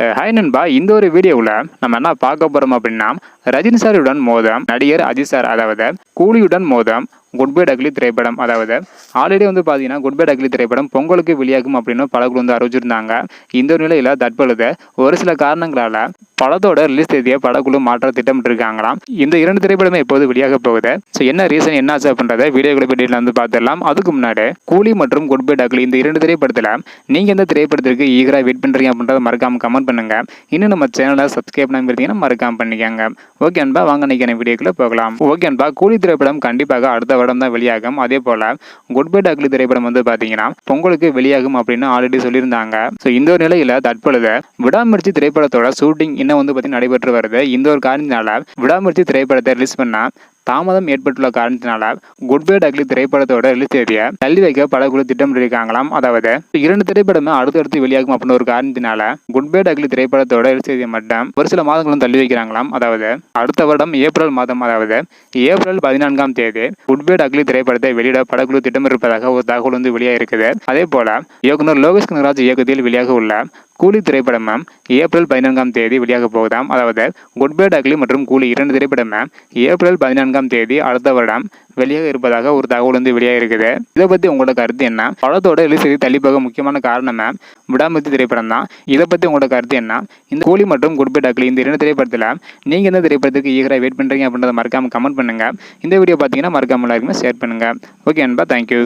Hi நண்பா. இந்த ஒரு வீடியோவில் நம்ம என்ன பார்க்க போகிறோம் அப்படின்னா ரஜினி சாருடன் மோதம் நடிகர் அஜித் சார் அதாவது கூலியுடன் மோதம் குட் பை டக்லி திரைப்படம். அதாவது ஆல்ரெடி வந்து பார்த்தீங்கன்னா குட் பை டக்லி திரைப்படம் பொங்கலுக்கு வெளியாகும் அப்படின்னு பலகுழு வந்து அறிவிச்சிருந்தாங்க. இந்த ஒரு நிலையில் தற்பொழுது ஒரு சில காரணங்களால் படத்தோட ரிலீஸ் தேதியை படக்குழு மாற்ற திட்டமிட்டிருக்காங்களாம். இந்த இரண்டு திரைப்படமே இப்போது வெளியாக போகுது. ஸோ என்ன ரீசன் என்ன ஆச்சு அப்படின்றத வீடியோக்களை பற்றியில் வந்து பார்த்துடலாம். அதுக்கு முன்னாடி கூலி மற்றும் குட் பை டக்லி இந்த இரண்டு திரைப்படத்தில் நீங்கள் எந்த திரைப்படத்திற்கு ஈகராக வெயிட் பண்ணுறீங்க அப்படின்றத மறக்காமல் கமெண்ட் பண்ணுங்க. இன்னும் நம்ம சேனலை சப்ஸ்கிரைப் பண்ணாமல் இருந்தீங்கன்னா மறக்காம பண்ணிக்கோங்க. ஓகே அன்பா வாங்க நினைக்கிற வீடியோக்குள்ள போகலாம். ஓகே அன்பா கூலி திரைப்படம் கண்டிப்பாக அடுத்த வருடம் தான் வெளியாகும். அதே போல் குட் பை டக்லி திரைப்படம் வந்து பார்த்தீங்கன்னா பொங்கலுக்கு வெளியாகும் அப்படின்னு ஆல்ரெடி சொல்லியிருந்தாங்க. ஸோ இந்த ஒரு நிலையில் தற்பொழுது விடாமுயற்சி திரைப்படத்தோட ஷூட்டிங் இன்னும் வந்து பார்த்தீங்கன்னா நடைபெற்று வருது. இந்த ஒரு காரணத்தினால விடாமுயற்சி திரைப்படத்தை ரிலீஸ் பண்ண தாமதம் ஏற்பட்டுள்ள காரணத்தினால குட் பை டக்லி திரைப்படத்தோட ரிலீஸ் தேதியை தள்ளி வைக்க படக்குழு திட்டமிட்டிருக்காங்களாம். அதாவது இரண்டு திரைப்படமே அடுத்தடுத்து வெளியாகும் அப்படின்னு ஒரு காரணத்தினால குட் பை டக்லி திரைப்படத்தோட ரிலீஸ் தேதியை மட்டும் ஒரு சில மாதங்களும் தள்ளி வைக்கிறாங்களாம். அதாவது அடுத்த வருடம் ஏப்ரல் மாதம் அதாவது ஏப்ரல் பதினான்காம் தேதி குட் பை டக்லி திரைப்படத்தை வெளியிட படக்குழு திட்டமிட்டிருப்பதாக ஒரு தகவல் வந்து வெளியாக இருக்குது அதே போல இயக்குனர் லோகேஷ் கனகராஜ் இயக்கத்தில் வெளியாக உள்ள கூலி திரைப்படம் மேம் ஏப்ரல் பதினான்காம் தேதி வெளியாக போகுதாம் அதாவது குட் பை டக்லி மற்றும் கூலி இரண்டு திரைப்படம் மேம் ஏப்ரல் பதினான்காம் தேதி அடுத்த வருடம் வெளியாக இருப்பதாக ஒரு தகவல் வந்து வெளியாக இருக்குது இதை பற்றி உங்களோட கருத்து என்ன? படத்தோட ரிலீஸ் தேதி தள்ளி போக முக்கியமான மேம் விடாமத்தி திரைப்படம் தான். இதை பற்றி உங்களோட கருத்து என்ன? இந்த கூலி மற்றும் குட் பை டக்லி இந்த இரண்டு திரைப்படத்தில் நீங்கள் எந்த திரைப்படத்துக்கு ஈகராக வெயிட் பண்ணுறீங்க அப்படின்றத மறக்காம கமெண்ட் பண்ணுங்கள் இந்த வீடியோ பார்த்தீங்கன்னா மறக்காம எல்லாருக்குமே ஷேர் பண்ணுங்கள் ஓகே அன்பா தேங்க்யூ